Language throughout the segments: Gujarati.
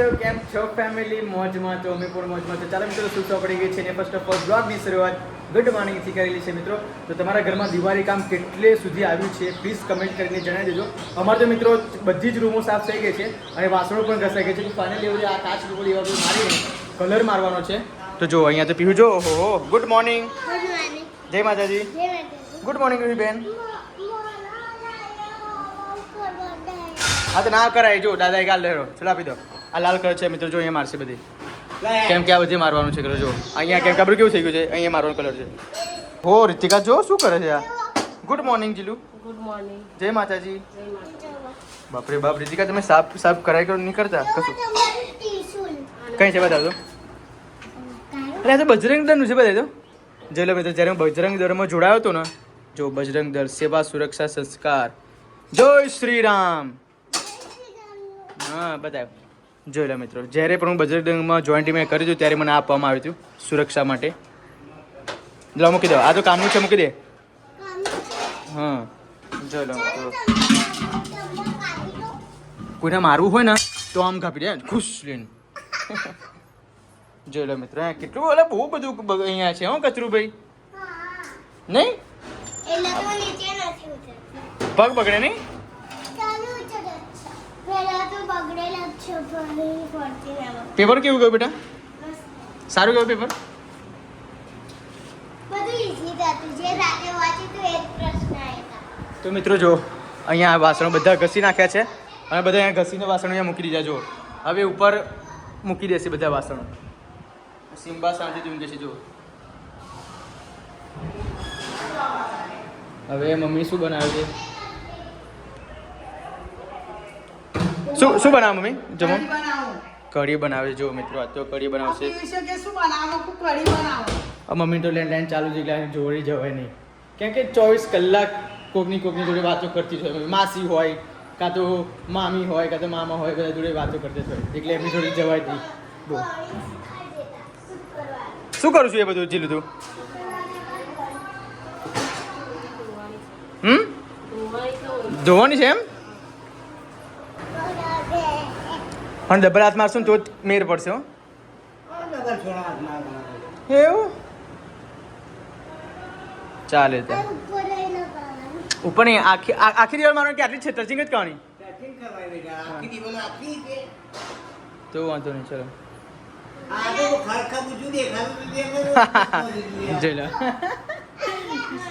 મહાદેવ કેમ છો ફેમિલી મોજમાં તો અમે પણ મોજમાં છો. ચાલો મિત્રો શું પડી ગઈ છે ને ફર્સ્ટ ઓફ ઓલ બ્લોગની શરૂઆત ગુડ મોર્નિંગથી કરેલી છે મિત્રો. તો તમારા ઘરમાં દિવાળી કામ કેટલે સુધી આવ્યું છે પ્લીઝ કમેન્ટ કરીને જણાવી દેજો. અમારે તો મિત્રો બધી જ રૂમો સાફ થઈ ગઈ છે અને વાસણો પણ ઘસાઈ ગઈ છે. તો ફાઇનલી એવું આ કાચ રૂપડી એવા બધું મારીને કલર મારવાનો છે. તો જો અહીંયા તો પીવું જો. ઓહો ગુડ મોર્નિંગ જય માતાજી. ગુડ મોર્નિંગ બેન. હા તો ના કરાય. જો દાદા કાલ લેરો ચલો આપી દો. આ લાલ કલર છે મિત્રો જો અહીંયા મારશે બધી. કેમ કે આ બધી મારવાનું છે કલર જો. અહીંયા કેમ કે આપણું કેવું થઈ ગયું છે? અહીંયા મારવાનું કલર છે. હો રીતિકા જો શું કરે છે આ? Good morning Jilu. Good morning જય માતાજી. બાપરે બાપ રીતિકા તમે સાફ સાફ કરાય કરો નહીં કરતા? કશું? કઈ છે બતાવજો? અરે આ તો બજરંગ દળનું છે બતાવજો. દો જો લો મિત્રો જ્યારે હું બજરંગ દળમાં જોડાયો હતો ને જો બજરંગ દળ સેવા સુરક્ષા સંસ્કાર. જય શ્રી રામ. હા બતાવ. જોઈ લો મિત્રો જ્યારે પણ હું બજરંગમાં જોઈન્ટ ટીમે કર્યું હતું ત્યારે મને આપવામાં આવ્યું હતું સુરક્ષા માટે. લો મૂકી દો. આ તો કામનું છે મૂકી દે. હા જોઈ લો મિત્રો. કોઈને મારવું હોય ને તો આમ કાપી દે ખુશ લઈને જોઈ લો મિત્રો અહીંયા કેટલું ઓલા બહુ બધું અહીંયા છે હું કચરું ભાઈ નહીં. પગ બગડે નહીં? પેપર કેવું ગયું બેટા? સારું ગયું પેપર તો મિત્રો જો અહીંયા વાસણો બધા ઘસી નાખ્યા છે અને બધા અહીંયા ઘસીને વાસણો અહીંયા મૂકી દીધા. જો હવે ઉપર મૂકી દેશે બધા વાસણો. સિમ્બા શાંતિથી ઊંઘે છે જો. હવે મમ્મી શું બનાવે છે? શું શું બનાવે મમ્મી? જમો? કઢી બનાવો. જો મિત્રો આજ તો કઢી બનાવશે. મમ્મી તો લેન્ડલાઈન ચાલુ છે એટલે જોડી જવાય નહીં. કેમ કે ચોવીસ કલાક કોકની કોકની જોડે વાતો કરતી જ હોય. માસી હોય કાં તો મામી હોય કાં તો મામા હોય બધા જોડે વાતો કરતી હોય. એટલે એમની જોડે જવાય નહીં. બહુ. શું કરું છું એ બધું જીલું તું? હમ? ધોવાની છે એમ? પણ ડબલ હાથ મારશું ને તો જ મેર પડશે એવું? ચાલે તો. ઉપર નહીં આખી આ- આખી દિવાલ મારવાની કે આટલી છે? ટચિંગ જ કરવાની? તો વાંધો નહીં ચલો. જોઈ લો.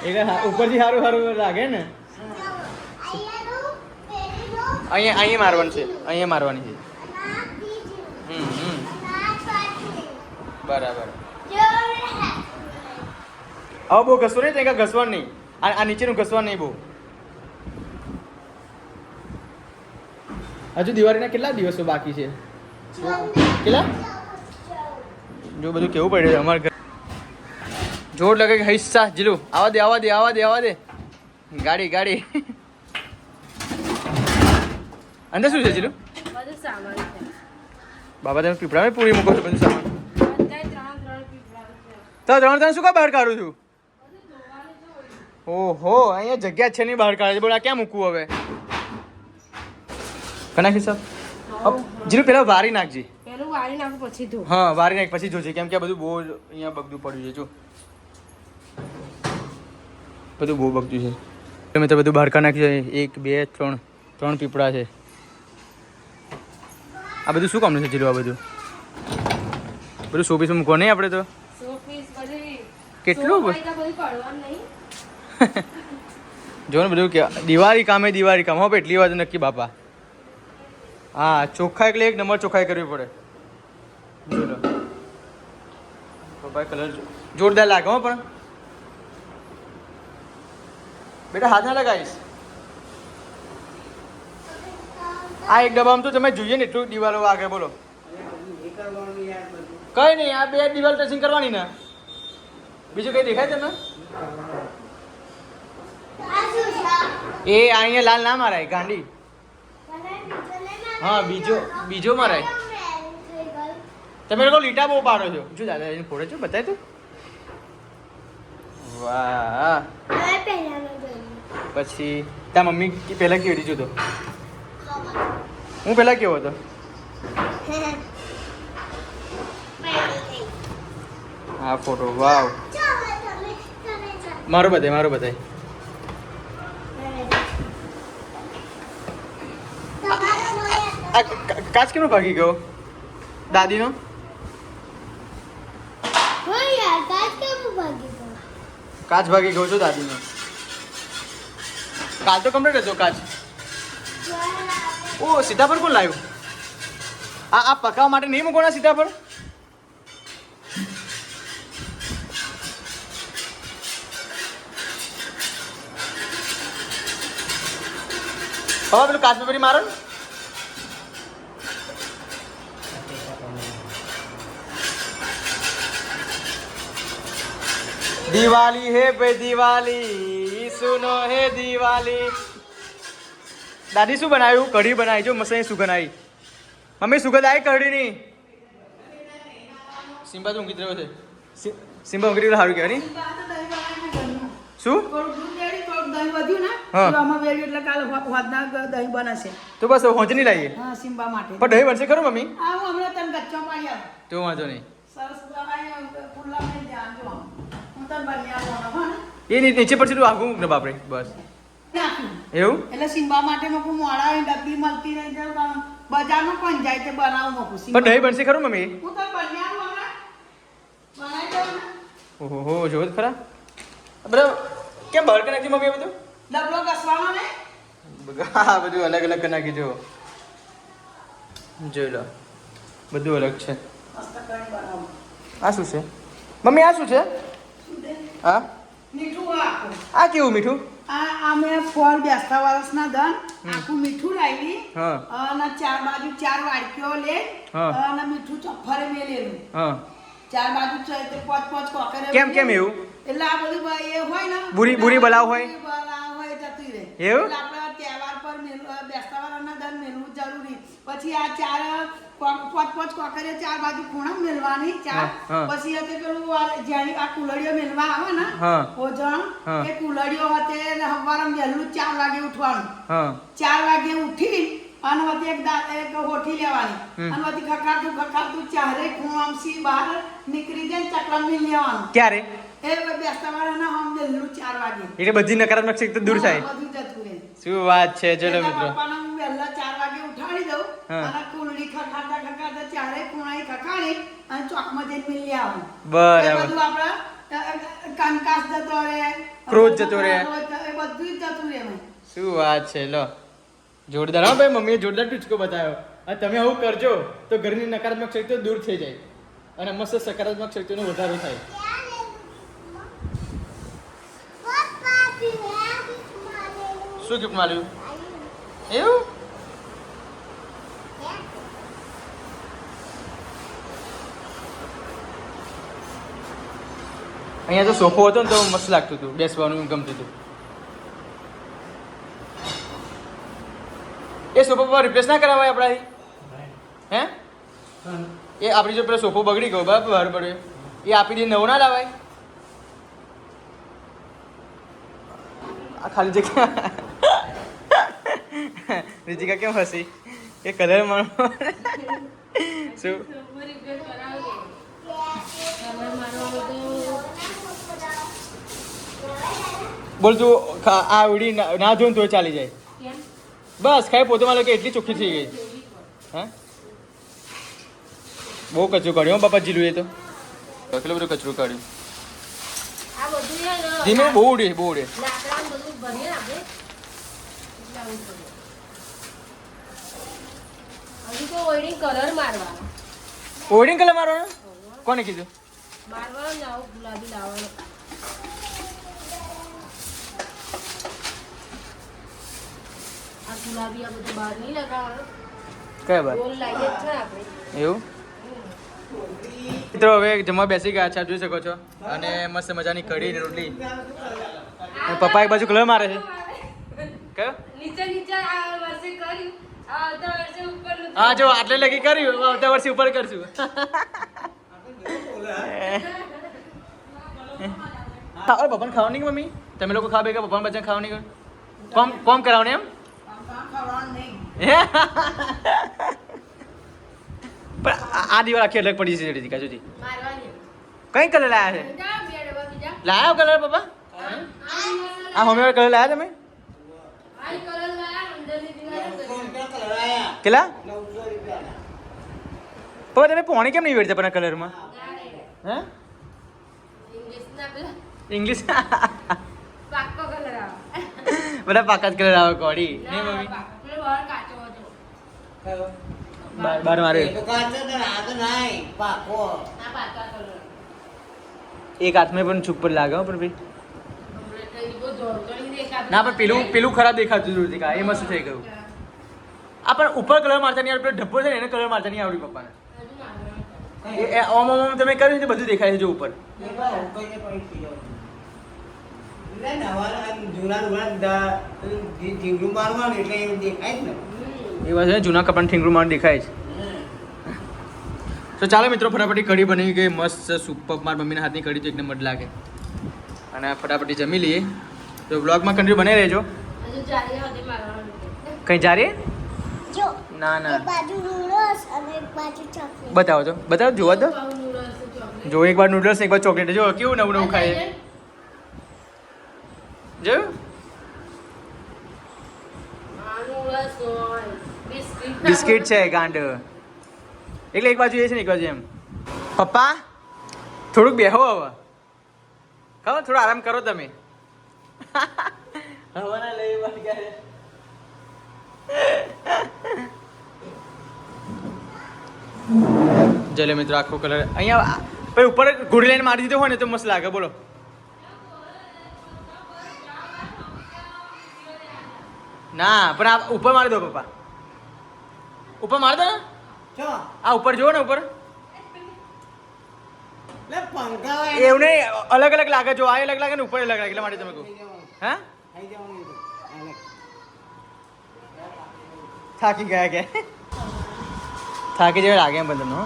એટલે હા, ઉપરથી સારું સારું લાગે ને? અહીંયા અહીંયા મારવાનું છે. અહીંયા મારવાની છે ના બીજું. હમ હમ ના ચોથી. બરાબર. હવે બહુ ઘસવું નહીં ત્યાં ઘસવાનું નહીં. આ નીચેનું ઘસવાનું નહીં બહુ. હજુ દિવાળીના કેટલા દિવસો બાકી છે? કેટલા? જો બધું કેવું પડે છે અમારે ઘર. જોર લગે કે હિસ્સા જીલું આવા દે આવા દે આવા દે આવા દે. ગાડી ગાડી. અંદર શું છે જીલું? બધું સામાન છે. બાબા તમે પીપળામાં પૂરી મૂકો છો બધું સામાન બધાય ત્રણ ત્રણ પીપળા છે તો ત્રણ ત્રણ શું કા બહાર કાઢું છું? ઓહો અહીંયા જગ્યા જ છે નહીં બહાર કાઢે બોલ આ ક્યાં મૂકવું હવે? કના હિસાબ જીરું પેલા વારી નાખજી. પેલું વાળી નાખું પછી ધો હા વારી નાખ પછી જોજે. કેમ કે આ બધું બહુ જ અહીંયા બગડું પડ્યું છે. જો. બધું બહુ બગડ્યું છે. તમે તો બધું બહાર કાઢી નાખ્યું છે. એક બે ત્રણ ત્રણ પીપળા છે. આ બધું શું કામનું છે જીરું આ બધું? બધું શોપીસ મૂકવા નહીં આપણે તો? સો પીસ બધી કેટલું જો ને બધું કે દિવાળી કામે દિવાળી કામ. હો એટલી વાત નક્કી બાપા. હા ચોખ્ખા એટલે એક નંબર ચોખ્ખાઈ કરવી પડે. કલર જોરદાર લાગે હો પણ. બેટા હાથ ના લગાવીશ આ એક ડબ્બામાં તો તમે જોઈએ ને એટલું દિવાલો વાગે બોલો. કઈ નહીં, આ બે દિવાલ ટચિંગ કરવાની ને બીજું કઈ દેખાય તમને એ અહીંયા લાલ ના મારાય, ગાંડી. હા, બીજો બીજો મરાય? તમે લોકો લીટા બહુ પાડો છો જો દાદા એને ફોડે છો, બતાય તો વાહ. પછી ત્યાં મમ્મી પહેલા કેવી રીતે જોતો હું પહેલા કેવો હતો પહેરી ગઈ. આ ફોટો વાવ. મારો બધાય મારો બધાય. કાચ કેમ ભાગી ગયો? દાદીનો? કાચ ભાગી ગયો? છો દાદીનો? કાચ તો કમ્પ્લીટ હતો કાચ. ઓ સીતાફળ કોણ લાવ્યું આ આ પકાવવા માટે નહીં મૂકવાના સીતાફળ હવે પેલું કાચ પેપરી મારો ને દિવાળી હે ભાઈ દિવાળી સુનો હે દિવાળી દાદી શું બનાવ્યું? કઢી બનાવી જો મસાઈ સુગંધ આવી. મમ્મી સુગંધ આવી કઢીની? સિમ્બા તો ઊંઘી રહ્યો છે. સિમ્બા ઊંઘી રહ્યો સારું કહેવાય નહીં? શું? દહીં વધ્યું ને તો આમાં વેલ્યું એટલે કાલે વાદના દહીં બનાશે. તો બસ હવે હોંચ નહીં લાવીએ હા સિમ્બા માટે. પણ દહીં બનશે ખરું મમ્મી? હું હમણાં તને કચ્ચો પાડી આવું. તો વાંધો નહીં. સરસ બનાવી ખુલ્લા મેં ધ્યાન જો હું તને બની આવું એ નીચે પડશે તું આગું ને બાપરે. બસ. એવું? એટલે સિમ્બા માટે મૂકું મોડા ડબ્બી મળતી રહી જાય બજારમાં પણ જાય તે બનાવું મૂકું પણ દહીં બનશે ખરું મમ્મી? હું તો બની આવું હમણાં. બનાવી દઉં ઓહો હો ખરા. બધા કેમ બહાર કરી નાખી મમ્મી બધું? ડબલો કસવાનો ને? હા બધું અલગ અલગ કરી નાખી જો જોઈ લો. બધું અલગ છે. આ શું છે? મમ્મી આ શું છે? હા? મીઠું આ કેવું મીઠું? આ આ મેં ફળ બેસતા વર્ષના દન આખું મીઠું લાવી અને ચાર બાજુ ચાર વાડકીઓ લે. અને મીઠું ચફરે મેલેલું. ચાર બાજુ છે તો પાંચ પાંચ કોકરે કેમ કેમ એવું એટલે આ બધું એ હોય ને બુરી- બુરી બલાવ હોય? બલાવ હોય જતી રહે એવું? એટલે આપણે તહેવાર પર મેલ- બેસતા વાળાના મેલવું જરૂરી પછી આ ચાર પાંચ પોચ કોકરે ચાર બાજુ ખૂણા મેલવાની ચાર. પછી આ પેલું આ જ્યાં આ કુલડીઓ મેલવા આવે ને ભોજન. એ કુલડીઓ હતે હવારમાં વહેલું ચાર વાગે ઉઠવાનું ચાર વાગે ઉઠી અને વતી એક દા એક હોઠી લેવાની. અને વતી ખખાતું ખખાતું ચારે ખૂણામસી બહાર નીકળી જાય ચકલા મિલ લેવાનું. ક્યારે? એ બેસતા વાળાના હમ દેલું ચાર વાગે. એટલે બધી નકારાત્મક શક્તિ દૂર થાય. બધું જતું રહે શું વાત છે ચલો મિત્રો. પપ્પાને હું વહેલા ચાર વાગે ઉઠાડી દઉં અને કુંડળી ખખાતા ખખાતા ચારે ખૂણાએ ખખાડી અને ચોકમાં જઈને મિલ લે આવું બરાબર. બધું આપણા કંકાસ જતો રહે ક્રોધ જતો રહે. એ બધું જતું રહે શું વાત છે લો. જોરદાર. હા ભાઈ, મમ્મીએ જોરદાર ટૂચકો બતાવ્યો. અને તમે આવું કરજો તો ઘરની નકારાત્મક શક્તિઓ દૂર થઈ જાય અને મસ્ત સકારાત્મક શક્તિઓનો વધારો થાય. શું ગિફ્ટ માર્યું એવું? અહીંયા તો સોફો હતો ને તો મસ્ત લાગતું હતું, બેસવાનું ગમતું હતું. એ સોફો પર રિપ્લેસ ના કરાવાય આપણાથી? હે? એ આપણી જો પેલો સોફો બગડી ગયો બરાબર બહાર પડ્યો. એ આપી દે નવો ના લાવાય. આ ખાલી જગ્યા રીતિકા કેમ હસી? એ કલર મારો શું? બોલ તું આ ઉડી ના ધોન તો ચાલી જાય? બસ ખાઈ પોતે મારે કે એટલી ચોખ્ખી થઈ ગઈ. હા? બહુ કચરું કાઢ્યું હો બાપા જીલું એ તો. કેટલું બધું કચરું કાઢ્યું? આ બધું છે ને ધીમે બહુ ઉડે બહુ ઉડે. ઓડિંગ કલર મારવાનો. કોને કીધું? મારવાનો ગુલાબી લાવવાનો. ગુલાબી આ બધું બહાર નહીં લગાવવાનો. કયા બાર ગોલ લાવીએ છે આપણે. એવું? મિત્રો હવે જમવા બેસી ગયા છે આપ જોઈ શકો છો. અને મસ્ત મજાની કઢી ને રોટલી. પપ્પા એક બાજુ કલર મારે છે. કયો? નીચે નીચે આ વર્ષે કર્યું આવતા વર્ષે ઉપરનું હા જો આટલે લગી કર્યું. આવતા વર્ષે ઉપર કરશું. હા પપ્પાને ખાવા નહીં કે મમ્મી? તમે લોકો ખાવા કે પપ્પાને બચ્ચા ખાવાની કોમ કોમ કરાવને એમ આમ કામ કરવાનું નહીં હે? પણ આ- દિવાળ આખી અલગ પડી જશે રીતિકા સુધી કઈ કલર લાયા છે? લાયા કલર પપ્પા આ હોમે કલર લાયા તમે. કેટલા? પપ્પા તમે પોણી કેમ નહીં વેડતા પણ કલરમાં હે? ઇંગ્લિશ બધા પાકા જ કલર આવે કોડી નહીં મમ્મી. બહાર કાચો હતો. બાર બાર મારે આ પાકા. કલર એક હાથમાં પણ છુપર લાગે પણ ભાઈ. ના પણ પેલું પેલું ખરાબ દેખાતું હતું એ મસ્ત થઈ ગયું. આ પણ ઉપર કલર મારતા નહીં આવડે ઢબ્બો ડબ્બો છે ને એને કલર મારતા નહીં આવડી પપ્પાને. ઓમ ઓમ ઓમ તમે કર્યું ને બધું દેખાય છે જો ઉપર. એ વાત છે જૂના કપડાં ઠીંગરું માર દેખાય છે. તો ચાલો મિત્રો ફટાફટી કઢી બની ગઈ મસ્ત સુપર માર મમ્મીના હાથની કઢી તો એક નંબર લાગે. અને ફટાફટી જમી લઈએ. તો બ્લોગમાં કન્ટિન્યુ બને રહેજો. કઈ જારે ના ના. એક બાજુ નૂડલ્સ અને એક બાજુ ચોકલેટ બતાવો તો. બતાવો જોવા દો. ચોકલેટ. જો એક વાર નૂડલ્સ એક વાર ચોકલેટ જો કેવું નવું નવું ખાય છે. જોયું? બિસ્કિટ બિસ્કિટ છે ગાંડ. એટલે એક બાજુ એ છે ને એક બાજુ એમ. પપ્પા? થોડુંક બેહો હવે. ખબર? થોડો આરામ કરો તમે. હવાના લઈ વાગ્યા ચલો મિત્રો આખો કલર અહીંયા પછી ઉપર ઘોડી લાઈન મારી દીધો હોય ને તો મસ્ત લાગે બોલો. ના પણ આ ઉપર મારી દો પપ્પા. ઉપર મારી દો ને. આ ઉપર જુઓ ને ઉપર. એવું નહીં અલગ અલગ લાગે જો આ અલગ લાગે ને ઉપર અલગ લાગે એટલા માટે તમે કહું. હા? થાકી ગયા કે? થાકી જેવા લાગે એમ હો.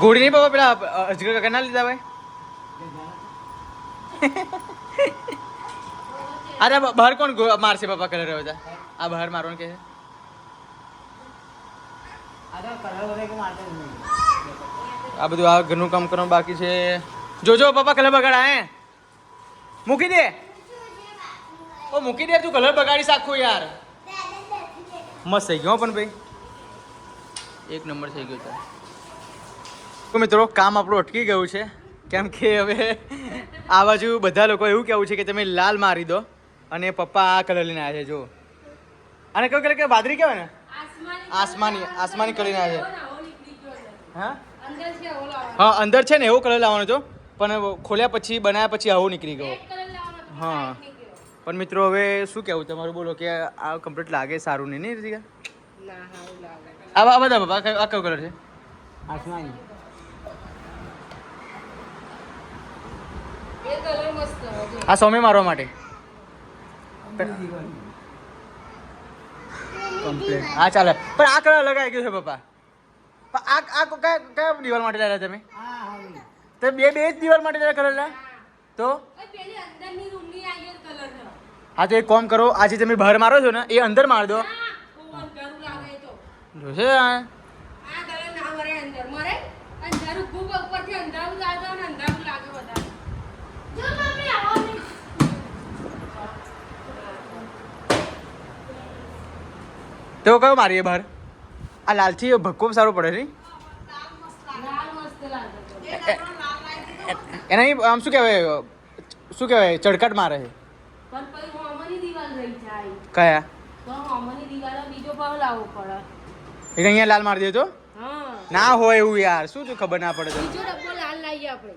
ગોળી નહીં પપ્પા પેલા અજગર કાકા ના લીધા ભાઈ અરે બહાર કોણ મારશે પપ્પા કલર હવે તા? આ બહાર મારવાનું કે આ બધું આ ઘરનું કામ કરવાનું બાકી છે. જોજો પપ્પા કલર બગાડા હે? મૂકી દે. ઓ મૂકી દે તું કલર બગાડીશ આખું યાર. મસ્ત થઈ ગયો પણ ભાઈ. એક નંબર થઈ ગયો તો મિત્રો કામ આપણું અટકી ગયું છે. કેમ કે હવે આ બાજુ બધા લોકો એવું કહેવું છે કે તમે લાલ મારી દો. અને પપ્પા આ કલર લઈને આવ્યા છે જો અને કયો કલર કે બાદરી કહેવાય ને? આસમાની આસમાની આસમાની કલર લઈને આવ્યા છે. હા? અંદર છે હા અંદર છે ને એવો કલર લાવવાનો છો પણ ખોલ્યા પછી બનાવ્યા પછી આવો નીકળી ગયો. હા. પણ મિત્રો હવે શું કહેવું તમારું? બોલો કે આ કમ્પ્લીટ લાગે સારું નહીં નહીં રીતિકા? ના આ આ બધા બાબા આ કયો- આ કયો કલર છે? એ કલર મસ્ત હતો. આ સૌમ્ય મારવા માટે. કમ્પ્લીટ હા ચાલે પણ આ કલર અલગ આવી ગયો છે પપ્પા આ આ કયા કયા દિવાલ માટે લાવ્યા તમે તો બે બે જ દિવાલ માટે લાવ્યા કલર તો. હા તો એક કોમ કરો આજે તમે બહાર મારો છો ને એ અંદર માર દો. જોશે આ આ કલર ના મરે અંદર. મરે? અંધારું ખૂબ ઉપરથી અંધારું લાગે અને અંધારું લાગે વધારે. જો મમ્મી આવો ને. તો કયો મારીએ બહાર આ લાલથી ભક્કો સારો પડે છે. એના આમ શું કહેવાય શું કહેવાય ચડકાટ મારે છે. કયા? એક અહીંયા લાલ મારી દેજો. ના હોય એવું યાર શું તું ખબર ના પડે તો બીજો ડબ્બો લાલ લાવીએ આપણે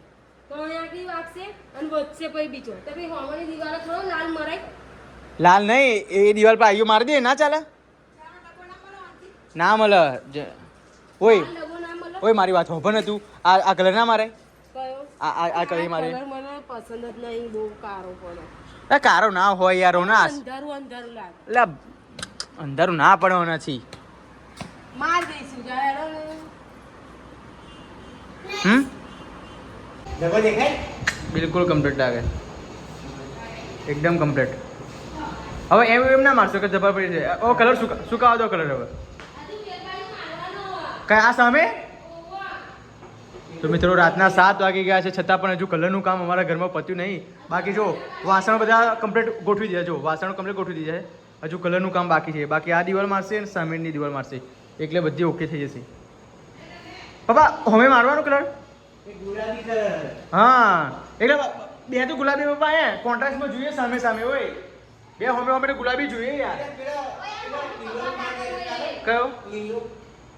તો અહીંયાથી વાગશે અને વધશે પછી બીજો તો પછી હોમની દિવાલે થોડો લાલ મરાય લાલ નહીં એ દિવાલ પર આવ્યું મારી દે ના ચાલે? ના મળે ઓય ઓય મારી વાત હોભન હતું આ આ કલર ના મારે? આ આ આ કલર મારે. મને પસંદ જ નહીં બહુ કારો પડે. કારો ના હોય યાર ઓના અંધારું અંધારું લાગે. એટલે અંધારું ના પડે હોનાથી માર દઈશું જાહેર હમ? બિલકુલ કમ્પ્લીટ લાગે. એકદમ કમ્પ્લીટ હવે એમ એમ ના મારશો કે જબર પડી જાય. ઓ કલર સુકા સુકાવા દો કલર હવે. કઈ આ સામે તો મિત્રો રાતના સાત વાગી ગયા છે છતાં પણ હજુ કલરનું કામ અમારા ઘરમાં પત્યું નહીં બાકી જો વાસણ બધા કમ્પ્લીટ ગોઠવી દીધા જો વાસણ કમ્પ્લીટ ગોઠવી દીધા છે હજુ કલરનું કામ બાકી છે બાકી આ દિવાલ મારશે અને સામેની દિવાલ મારશે એટલે બધી ઓકે થઈ જશે પપ્પા હવે મારવાનો કલર હા એટલે બે તો ગુલાબી પપ્પા હે કોન્ટ્રાસ્ટમાં જોઈએ સામે સામે હોય બે હોમે હોમે ગુલાબી જોઈએ યાર કયો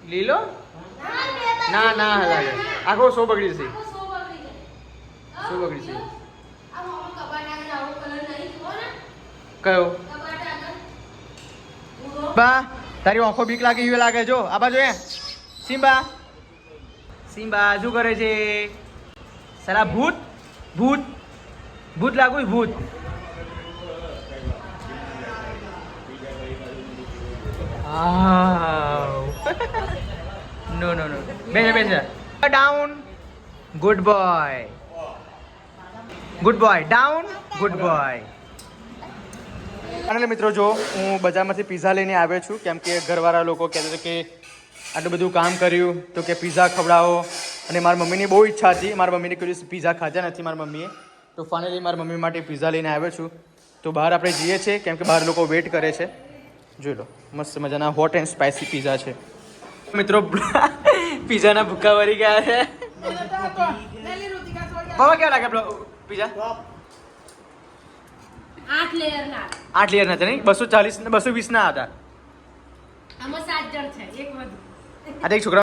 લીલો ના ના લાગે આખો શો બગડી જશે. શું બગડી? આ ને. કયો? બા તારી આંખો બીક લાગે એવી લાગે જો. આ બાજુ એ. સિમ્બા. સિમ્બા શું કરે છે? સારા ભૂત ભૂત. ભૂત લાગુ ભૂત. નો નો નો બેસે બેસે down good boy good boy down good boy અને મિત્રો, જો હું બજારમાંથી પીઝા લઈને આવ્યો છું, કેમ કે ઘરવાળા લોકો કહેતા હતા કે આટલું બધું કામ કર્યું, તો કે પીઝા ખવડાવો. અને મારી મમ્મીની બહુ ઈચ્છા હતી. મારી મમ્મીને કોઈ પીઝા ખાધા નથી મારી મમ્મીએ. તો ફાઇનલી મારી મમ્મી માટે પીઝા લઈને આવ્યો છું. તો બહાર આપણે જઈએ છીએ, કેમ કે બહાર લોકો વેઇટ કરે છે. જોઈ લો, મસ્ત મજાના હોટ એન્ડ સ્પાઇસી પીઝા છે. મિત્રો પિઝાના ભૂક્કા વળી ગયા છે. બાબા કેવા લાગે આપણો પિઝા? આઠ લેયર ના. આઠ લેયર હતા નહીં? બસો ચાલીસ બસો વીસ ના હતા. આમાં સાત જણ છે એક વધુ. આ એક છોકરા